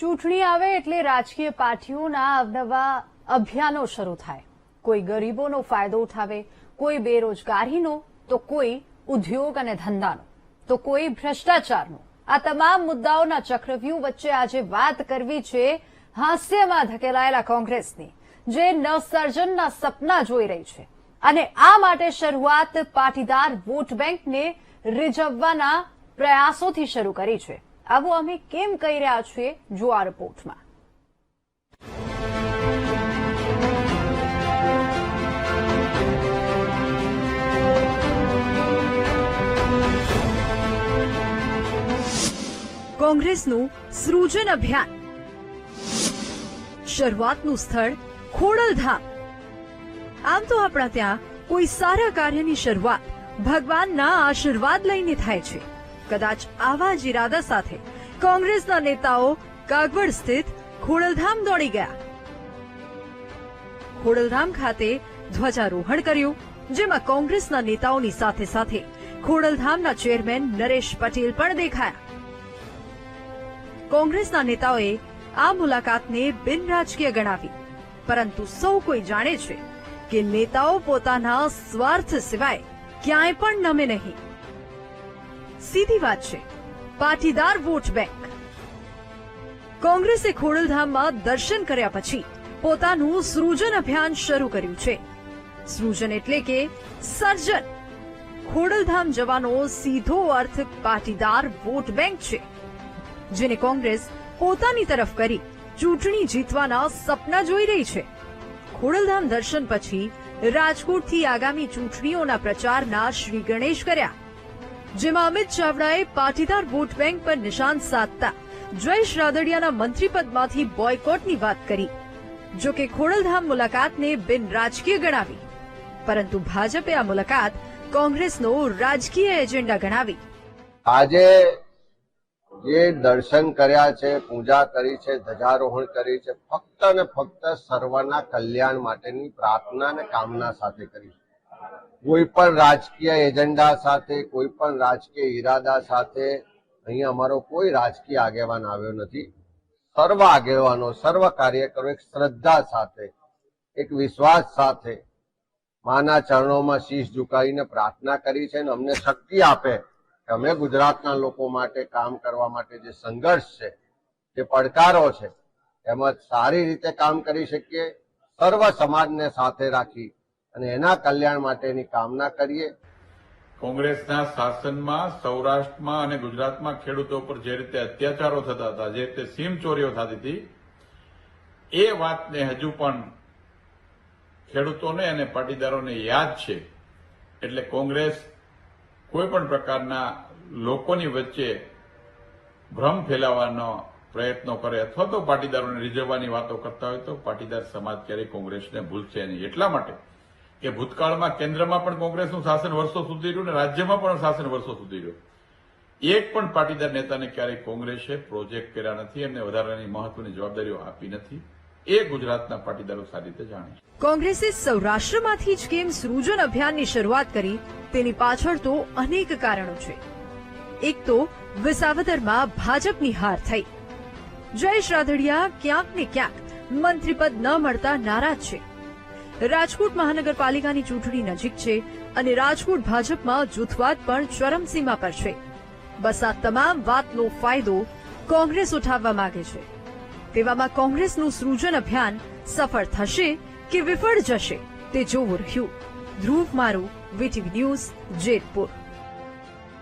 ચૂંટણી આવે એટલે રાજકીય પાર્ટીઓના અવનવા અભિયાનો શરૂ થાય. કોઈ ગરીબોનો ફાયદો ઉઠાવે, કોઈ બેરોજગારીનો, તો કોઈ ઉદ્યોગ અને ધંધાનો, તો કોઈ ભ્રષ્ટાચારનો. આ તમામ મુદ્દાઓના ચક્રવ્યૂહ વચ્ચે આજે વાત કરવી છે હાસ્યમાં ધકેલાયેલા કોંગ્રેસની, જે નવસર્જનના સપના જોઈ રહી છે. અને આ માટે શરૂઆત પાટીદાર વોટ બેંકને રીઝવવાના પ્રયાસોથી શરૂ કરી છે. આવું અમે કેમ કહી રહ્યા છીએ જો આ રિપોર્ટમાં. કોંગ્રેસનું સૃજન અભિયાન. શરૂઆતનું સ્થળ ખોડલધામ. આમ તો આપણા ત્યાં કોઈ સારા કાર્યની શરૂઆત ભગવાનના આશીર્વાદ લઈને થાય છે. કદાચ આવા જ ઇરાદા સાથે કોંગ્રેસના નેતાઓ કાગવડ સ્થિત ખોડલધામ દોડી ગયા. ખોડલધામ ખાતે ધ્વજારોહણ કર્યું, જેમાં કોંગ્રેસના નેતાઓની સાથે સાથે ખોડલધામના ચેરમેન નરેશ પટેલ પણ દેખાયા. કોંગ્રેસના નેતાઓએ આ મુલાકાતને બિનરાજકીય ગણાવી, પરંતુ સૌ કોઈ જાણે છે કે નેતાઓ પોતાના સ્વાર્થ સિવાય ક્યાંય પણ નમે નહીં. સીધી વાત છે. Patidar vote bank. કોંગ્રેસે ખોડલધામમાં દર્શન કર્યા પછી પોતાનું સૃજન અભિયાન શરૂ કર્યું છે. સૃજન એટલે કે સર્જન. ખોડલધામ જવાનો સીધો અર્થ પાટીદાર વોટ બેંક છે. જેને કોંગ્રેસ પોતાની તરફ કરી ચૂંટણી જીતવાના સપના જોઈ રહી છે. ખોડલધામ દર્શન પછી રાજકોટથી આગામી ચૂંટણીઓના પ્રચારના શ્રી ગણેશ કર્યા. જેમાં અમિત ચાવડાએ પાટીદાર વોટ બેંક પર નિશાન સાધતા જયેશ રાદડિયાના મંત્રીપદમાંથી બોયકોટની વાત કરી. જો કે ખોડલધામ મુલાકાતને બિન રાજકીય ગણાવી. પરંતુ ભાજપે આ મુલાકાત કોંગ્રેસનો રાજકીય એજન્ડા ગણાવી. આજે જે દર્શન કર્યા છે, પૂજા કરી છે ધજારોહણ કરી છે, ફક્ત અને ફક્ત સર્વના કલ્યાણ માટેની પ્રાર્થના અને કામના સાથે કરી છે. કોઈ પણ રાજકીય એજન્ડા સાથે, કોઈ પણ રાજકીય ઈરાદા સાથે અહીંયા અમારો કોઈ રાજકીય આગેવાન આવ્યો નથી. સર્વ આગેવાનો, સર્વ કાર્યકરો એક શ્રદ્ધા સાથે, એક વિશ્વાસ સાથે માના ચરણોમાં શીશ ઝુકાવીને પ્રાર્થના કરી છે અને અમને શક્તિ આપે કે અમે ગુજરાતના લોકો માટે કામ કરવા માટે જે સંઘર્ષ છે, જે પડકારો છે, એમાં સારી રીતે કામ કરી શકીએ, સર્વ સમાજને સાથે રાખી અને એના કલ્યાણ માટેની કામના કરીએ. કોંગ્રેસના શાસનમાં, સૌરાષ્ટ્રમાં અને ગુજરાતમાં ખેડૂતો પર જે રીતે અત્યાચારો થતા હતા, જે રીતે સીમ ચોરીઓ થતી હતી, એ વાતને હજુ પણ ખેડૂતોને અને પાટીદારોને યાદ છે. એટલે કોંગ્રેસ કોઈ પણ પ્રકારના લોકોની વચ્ચે ભ્રમ ફેલાવવાનો પ્રયત્નો કરે અથવા તો પાટીદારોને રીઝવવાની વાતો કરતા હોય તો પાટીદાર સમાજ ક્યારેય કોંગ્રેસને ભૂલશે નહીં. એટલા માટે કે ભૂતકાળમાં કેન્દ્રમાં પણ કોંગ્રેસનું શાસન વર્ષો સુધી રહ્યું અને રાજ્યમાં પણ શાસન વર્ષો સુધી રહ્યું. એક પણ પાટીદાર નેતાને ક્યારેય કોંગ્રેસે પ્રોજેક્ટ કર્યા નથી એમને વધારાની મહત્વની જવાબદારીઓ આપી નથી. એ ગુજરાતના પાટીદારો સારી રીતે જાણે કોંગ્રેસે સૌરાષ્ટ્રમાંથી જ કેમ સૃજન અભિયાનની શરૂઆત કરી તેની પાછળ તો અનેક કારણો છે. એક તો વિસાવદરમાં ભાજપની હાર થઈ. જયેશ રાદડિયા ક્યાંક ને ક્યાંક મંત્રીપદ ન મળતા નારાજ છે. રાજકોટ મહાનગરપાલિકાની ચૂંટણી નજીક છે અને રાજકોટ ભાજપમાં જૂથવાદ પણ ચરમસીમા પર છે. બસ આ તમામ વાતનો ફાયદો કોંગ્રેસ ઉઠાવવા માંગે છે. તેવામાં કોંગ્રેસનું સૃજન અભિયાન સફળ થશે કે વિફળ જશે તે જોવું રહ્યું. ધ્રુવ મારું, વીટીવી ન્યૂઝ, જેતપુર.